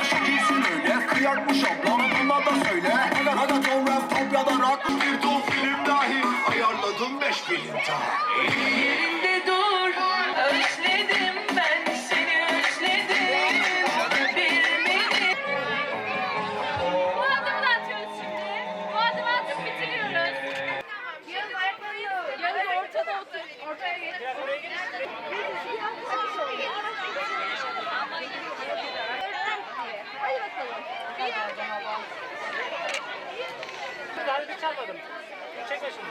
Aşk giysin öyle kıyakmış ablam. Buna da söyle. Hele hele ton rap top ya da rock bir ton film dahi. Ayarladım beş bilim daha Bir çalmadım. Çekme şimdi.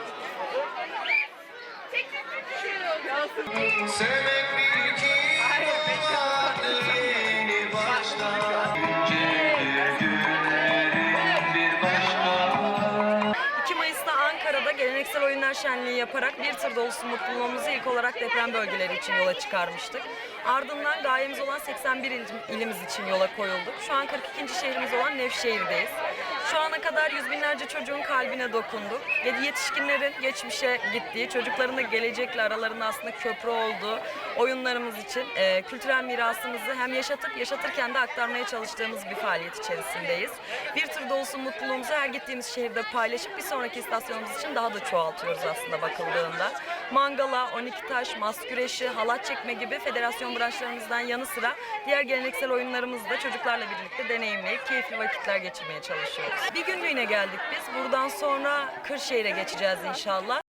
Sevmek bir iki vardır yeni başta Güncedir günlerin bir başka 2 Mayıs'ta Ankara'da geleneksel oyunlar şenliği yaparak bir tır dolusu mutluluğumuzu ilk olarak deprem bölgeleri için yola çıkarmıştık. Ardından gayemiz olan 81 il- ilimiz için yola koyulduk. Şu an 42. şehrimiz olan Nevşehir'deyiz. Şu ana kadar yüz binlerce çocuğun kalbine dokunduk. Ve Yetişkinlerin geçmişe gittiği, çocukların da gelecekle aralarında aslında köprü olduğu oyunlarımız için e, kültürel mirasımızı hem yaşatıp yaşatırken de aktarmaya çalıştığımız bir faaliyet içerisindeyiz. Bir tır dolusu mutluluğumuzu her gittiğimiz şehirde paylaşıp bir sonraki istasyonumuz için daha da çoğaltıyoruz aslında bakıldığında. Mangala, 12 taş, mas güreşi, halat çekme gibi federasyon branşlarımızdan yanı sıra diğer geleneksel oyunlarımızı da çocuklarla birlikte deneyimleyip keyifli vakitler geçirmeye çalışıyoruz. Bir günlüğüne geldik biz. Buradan sonra Kırşehir'e geçeceğiz inşallah.